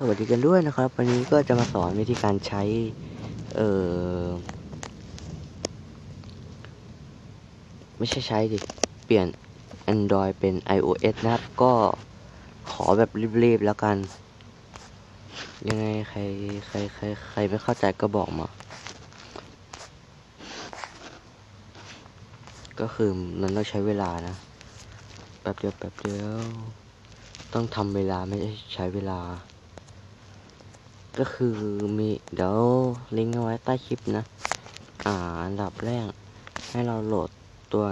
สวัสดีกันด้วยนะครับ วันนี้ก็จะมาสอนวิธีการใช้ เออไม่ใช่ใช้ดิ เปลี่ยน Android เป็น iOS นะครับ ก็ขอแบบรีบๆแล้วกัน ยังไงใครใครใครใครไม่เข้าใจก็บอกมา ก็คือมันต้องใช้เวลานะ แป๊บเดียวแป๊บเดียว ต้องทำเวลาไม่ใช่ใช้เวลา ก็คือมีเดี๋ยวลิงก์เอาไว้ใต้คลิปนะ อ่าอันดับแรกให้เราโหลดตัว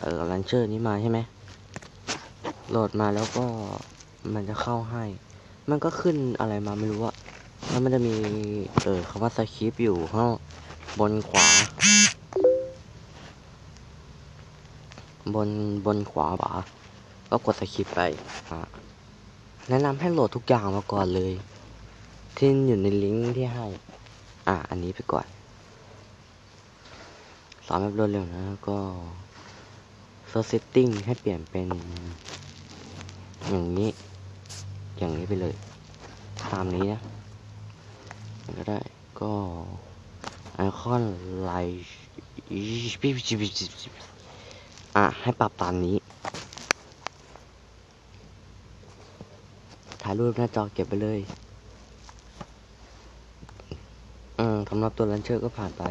เอ่อลันเชอร์นี้มาใช่ไหมโหลดมาแล้วก็มันจะเข้าให้ มันก็ขึ้นอะไรมาไม่รู้อะแล้วมันจะมีเออคำว่าสคริปต์อยู่ข้างบนขวา บนบนขวาขวาก็กดสคริปต์ไปอ่าแนะนำให้โหลดทุกอย่างมาก่อนเลย ที่อยู่ในลิงก์ที่ให้ อ่าอันนี้ไปก่อน สอนแบบรวดเร็วนะ ก็ s o setting ให้เปลี่ยนเป็น อย่างนี้ อย่างนี้ไปเลย ตามนี้นะก็ได้ ก็ไอคอนไลท์อะ ให้ปรับตามนี้ถ่ายรูปหน้าจอเก็บไปเลย อืมสำหรับตัวลันเชอร์ก็ผ่านไป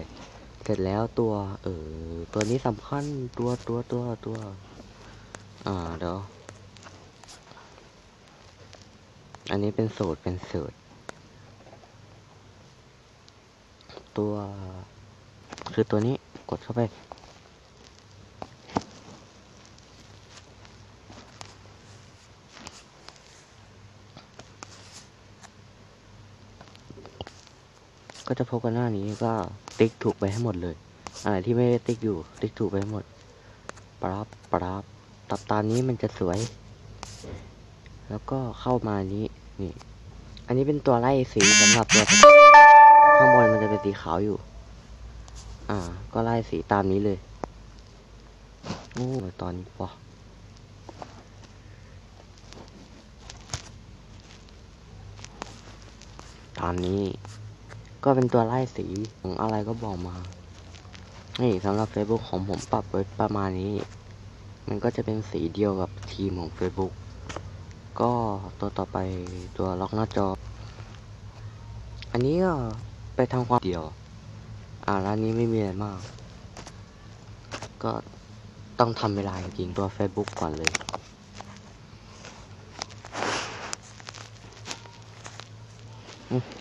เสร็จแล้วตัว เออตัวนี้สำคัญตัวตัวตัวตัว อ่าเดี๋ยวอันนี้เป็นสูตรเป็นสูตรตัว คือตัวนี้กดเข้าไป ก็จะพบกันหน้านี้ก็ติ๊กถูกไปให้หมดเลยอะไรที่ไม่ได้ติ๊กอยู่ ติ๊กถูกไปให้หมดปรับปรับตับตามนี้มันจะสวย แล้วก็เข้ามานี้นี่ อันนี้เป็นตัวไล่สีสำหรับตัวข้างบนมันจะเป็นสีขาวอยู่ อ่า ก็ไล่สีตามนี้เลยโอ้ตอนนี้ปะตามนี้ ก็เป็นตัวไล่สีของอะไรก็บอกมา นี่สำหรับ Facebook ของผมปรับไว้ประมาณนี้ มันก็จะเป็นสีเดียวกับทีมของ Facebook ก็ตัวต่อไปตัวล็อกหน้าจอ อันนี้ก็ไปทำความเดียว อ่าร้านนี้ไม่มีอะไรมาก ก็ต้องทำเวลาจริงตัว Facebook ก่อนเลย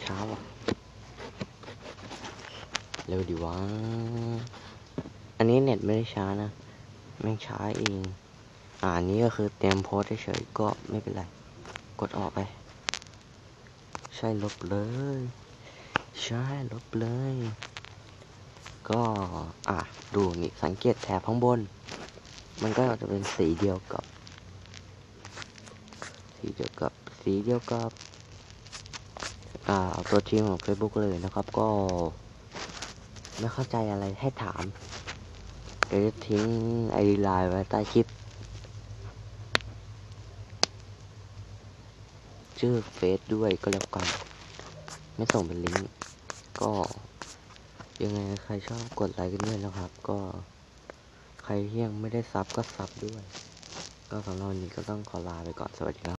ช้าว่ะ เร็วดีวะ อันนี้เน็ตไม่ได้ช้านะแม่ช้าเอง อ่านนี้ก็คือเตรียมโพสเฉยๆก็ไม่เป็นไร กดออกไป ใช่ลบเลย ใช่ลบเลย ก็อะดูนี่สังเกตแถบข้างบน มันก็จะเป็นสีเดียวกับ สีเดียวกับสีเดียวกับ อ่าเอาตัวทีมของ Facebook เลยนะครับก็ ไม่เข้าใจอะไรให้ถามเดี๋ยวจะทิ้งไอดีไลน์ไว้ใต้คลิป ชื่อเฟซด้วยก็แล้วกัน ไม่ส่งเป็นลิงก์ก็ ยังไงใครชอบกดไลค์กันด้วยนะครับ ก็ ใครที่ยังไม่ได้ซับก็ซับด้วย ก็สำหรับวันนี้ก็ต้องขอลาไปก่อนสวัสดีครับ